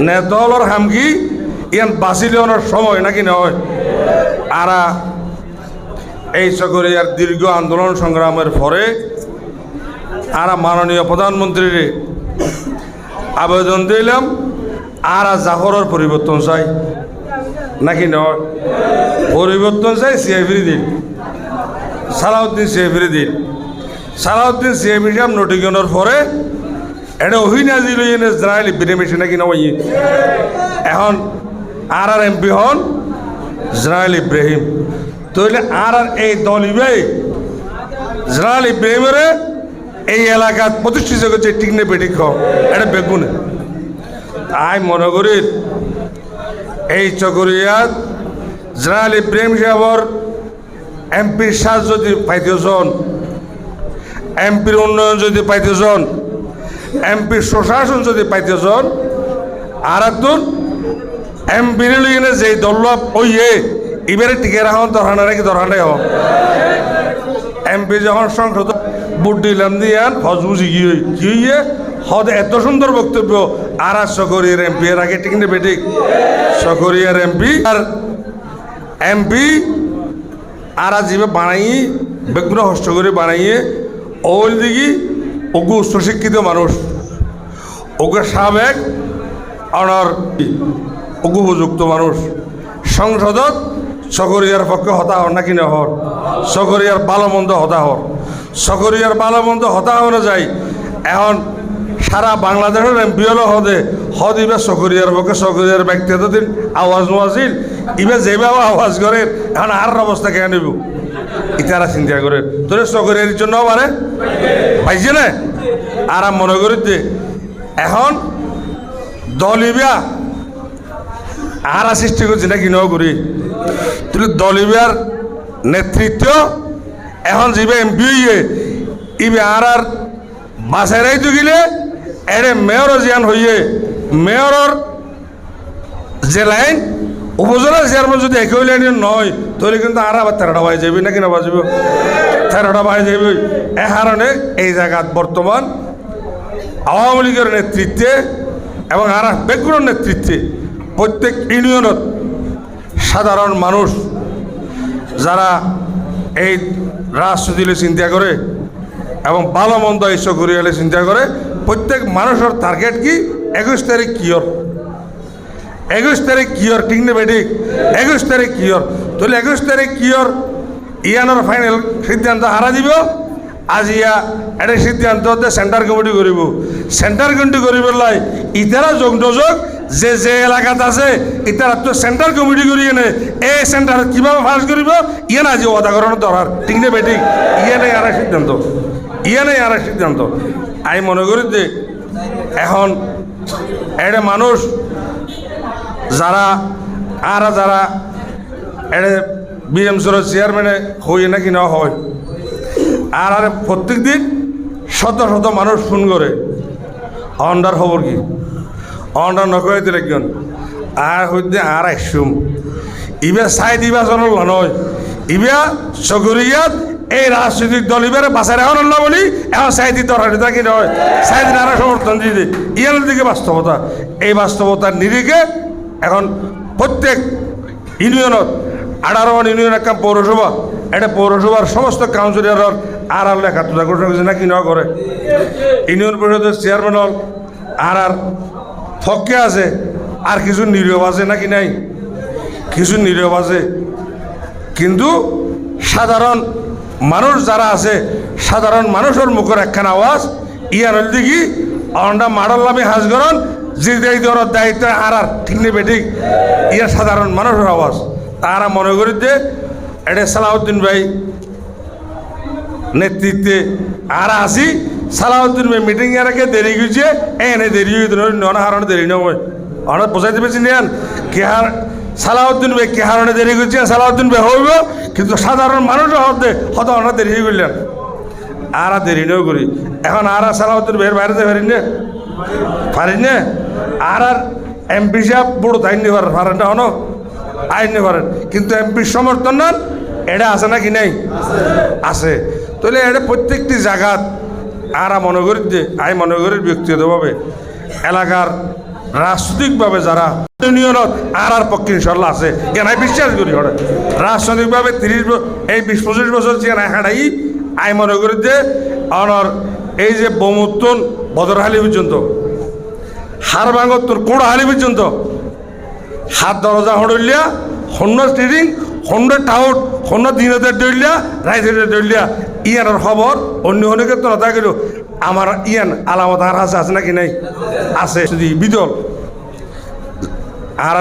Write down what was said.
নেতলর হামকি ইয়ান বাঁচিলেওয়ার সময় নাকি নয় আরা এই সকরিয়ার দীর্ঘ আন্দোলন সংগ্রামের পরে আরা মাননীয় প্রধানমন্ত্রীর আবেদন দিলাম আরা জাফরের পরিবর্তন চাই, নাকি নয় পরিবর্তন চাই সিআইফিরি দিন সালাউদ্দিন সিআইফিরি দিন সালাউদ্দিন সিআইফি সাহেব নোটিকনের পরে এটা অহিনাজি লই এনে ইসরায়েল বিনেমিশে নাকি নয় এখন আর আর এমপি হন ইসরায়েল ইব্রাহিম তাহলে আর আর এই দল ইবে ইসরায়েল ইব্রাহিমের এই এলাকার প্রতিষ্ঠিত করছে টিকনে বেটিক এটা বেগুনে। তাই মনে করি এই চকরিয়াত ইসরায়েল ইব্রাহিম সাহেবর এমপির সাজ যদি পাইতেছন এমপির উন্নয়ন যদি পাইতেছন এমপির সুশাসন যদি পাইতেছন আর একজন এমপির লিগে যে দল্লভ ওইয়ে এবারে টিকে রাখুন দরকার নাকি দরকার নেই হোক এমপি যখন সংসদ ভোট দিলাম হজবুজি কি হই কি হইয়ে হদ এত সুন্দর বক্তব্য, আর আর সকরিয়ার এমপি এর আগে ঠিক নেবে ঠিক। সকরিয়ার এমপি আর এমপি আর জীবে বানাই বেগুন হস্ত করে বানাইয়ে ওল দিকে ওগু উচ্চশিক্ষিত মানুষ। ওকে সাবেক অনার ওগু উপযুক্ত মানুষ। সংসদত সকরিয়ার পক্ষে হতা হর নাকি না হর সকরিয়ার ভালো মন্দ হতা হর সকরিয়ার ভালো মন্দ হতা যায় এখন সারা বাংলাদেশের এমপি হলো হদে, হদ ইবে সকরিয়ার পক্ষে সকরিয়ার ব্যক্তিগত দিন আওয়াজ নোয়াছিল ইবে যেভাবে আওয়াজ করে এখন আর অবস্থা কেন নিব ইতারা চিন্তা করে, তোরে সকরিয়ার জন্য পারে পাইছে না? আর মনে করি যে, এখন দলিবিয়া আর সৃষ্টি করছে নাকি ন করি তুই দলিবিয়ার নেতৃত্ব এখন যাবে এমপি হইয়ে, ইবে আর আর বাসারাই গিলে, এরে মেয়র জিয়ান হইয়ে, মেয়রর যে লাইন উপজেলা চেয়ারম্যান যদি একই লাইনের নয়, তাহলে কিন্তু আর আবার তেরোটা বাজে যাবি নাকি না বাজবে? তেরোটা বাজে যাবি এ কারণে এই জায়গাত বর্তমান আওয়ামী লীগের নেতৃত্বে এবং আর বেগুনের নেতৃত্বে প্রত্যেক ইউনিয়নত সাধারণ মানুষ যারা এই রাজনীতিলে চিন্তা করে এবং ভালো মন্দ ঈশ্বর চিন্তা করে, প্রত্যেক মানুষের টার্গেট কি? একুশ তারিখ কিয়র? একুশ তারিখ কিয়র, ঠিক নেবে ঠিক? একুশ তারিখ কিয়র। তাহলে একুশ তারিখ কিয়র, ইয়ানোর ফাইনাল সিদ্ধান্ত হারা দিব। আজ ইয়া এটা সিদ্ধান্ত সেন্টার কমিটি করিব। সেন্টার কমিটি করিব লাই ইতারা যোগ নযোগ যে যে এলাকাত আছে, ইতারা তো সেন্টার কমিটি করি এনে এই সেন্টার কীভাবে ফাঁস করিব ইয়ে না যে অদাকরণ দরার ঠিক নেবে ঠিক? ইয়ে নেই আর সিদ্ধান্ত। ইয়ে নেই আর সিদ্ধান্ত। আমি মনে করি যে এখন এটা মানুষ যারা, আর যারা এটা বিএমসির চেয়ারম্যানে হই নাকি না হয়। আর আর প্রত্যেক দিন শত শত মানুষ ফোন করে অন্ডার খবর কি? অন্ডার নকরে দিলে একজন আর হইতে আর আইসুম ইবে চাই দিবা জনল নয় ইবা চগুরিয়াত এই রাজনৈতিক দল ইবারে বাঁচাই এখন আল্লাহ বলি এখন দিতে দরকার কি নয় চাই দিন আরও সমর্থন দিয়ে। ইয়ার দিকে বাস্তবতা এই বাস্তবতার নিরিখে এখন প্রত্যেক ইউনিয়নত আঠারোখন ইউনিয়ন একটা পৌরসভা। এটা পৌরসভার সমস্ত কাউন্সিলর আর আর লেখা তোলা ঘোষণা করছে নাকি না করে ইউনিয়ন পরিষদের চেয়ারম্যান হল, আর আর ফককে আছে, আর কিছু নিরব আছে নাকি নাই? কিছু নীরব আছে। কিন্তু সাধারণ মানুষ যারা আছে, সাধারণ মানুষের মুখের একখান আওয়াজ, ইয়ার হল দেখি অন্ডা মাডাল্লামী হাজগরণ যে দায়িত্বর দায়িত্ব আর আর ঠিক নেবে ঠিক ইয়ার সাধারণ মানুষের আওয়াজ। তারা মনে করি যে, এটা সালাউদ্দিন ভাই নেতৃত্বে আর আসি সালাউদ্দিন ভাই মিটিং এর আগে দেরি গেছে এনে দেরি হয়ে নন হারণে দেরি নয় অনেক বোঝাইতে পেরেছি নিয়ান কে হার সালাউদ্দিন ভাই কে হারণে দেরি করছে সালাউদ্দিন ভাই হইব, কিন্তু সাধারণ মানুষও হতে হত অনেক দেরি হয়ে গেলেন আর দেরি নয় করি। এখন আর সালাউদ্দিন ভাইয়ের বাইরে পারি না পারি না আর আর এমপি সাহেব, বড় তাই নি পারেন না হনো, আইন নি পারেন কিন্তু এমপির সমর্থন না এটা আছে নাকি নাই? আছে। তাহলে এটা প্রত্যেকটি জায়গাত আরা মনে করি যে, আই মনে করি ব্যক্তিগতভাবে এলাকার রাজনৈতিকভাবে যারা ইউনিয়নত আর আর পক্ষে ইনশাল্লাহ আছে। কেনাই বিশ্বাস করি ওরা রাজনৈতিকভাবে তিরিশ এই বিশ পঁচিশ বছর যে হাঁটাই, আই মনে করি যে, অনর এই যে বমুত্তন বদরহালি পর্যন্ত হার ভাঙত তোর কোড় হারি পর্যন্ত। হাত দরজা হড়লিয়া হন্য স্টিরিং হন্য টাউট হন্য দিনতে ডলিয়া রাইতে ডলিয়া ইয়ানোর খবর, অন্য অনেকে তো নতা গেল আমার ইয়ান আলামত আর আছে আছে নাকি নাই? আছে, যদি বিদল। আর